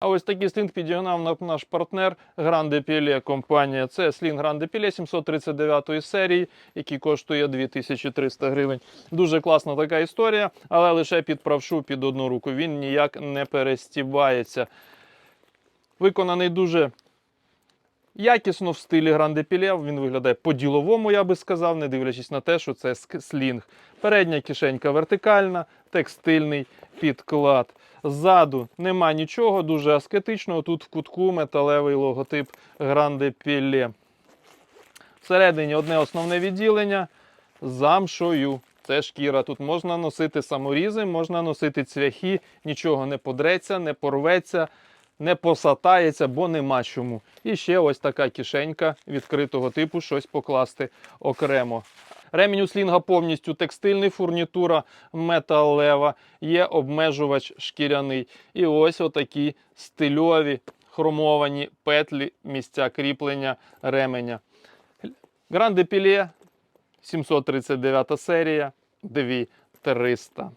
А ось такий слінг підігнав наш партнер Grande Pile компанія. Це слінг Grande Pile 739 серії, який коштує 2300 гривень. Дуже класна така історія, але лише під правшу під одну руку. Він ніяк не перестібається. Виконаний дуже якісно в стилі Grande Pile. Він виглядає по-діловому, я би сказав, не дивлячись на те, що це слінг. Передня кишенька вертикальна, текстильний підклад. Ззаду нема нічого, дуже аскетично. Тут в кутку металевий логотип Grande Pile. Всередині одне основне відділення замшою. Це шкіра. Тут можна носити саморізи, можна носити цвяхи, нічого не подреться, не порветься, не посатається, бо нема чому. І ще ось така кишенька відкритого типу, щось покласти окремо. Ремінь у слінга повністю текстильний, фурнітура металева, є обмежувач шкіряний. І ось отакі стильові хромовані петлі, місця кріплення ременя. Гранде Пілє 739 серія 2300.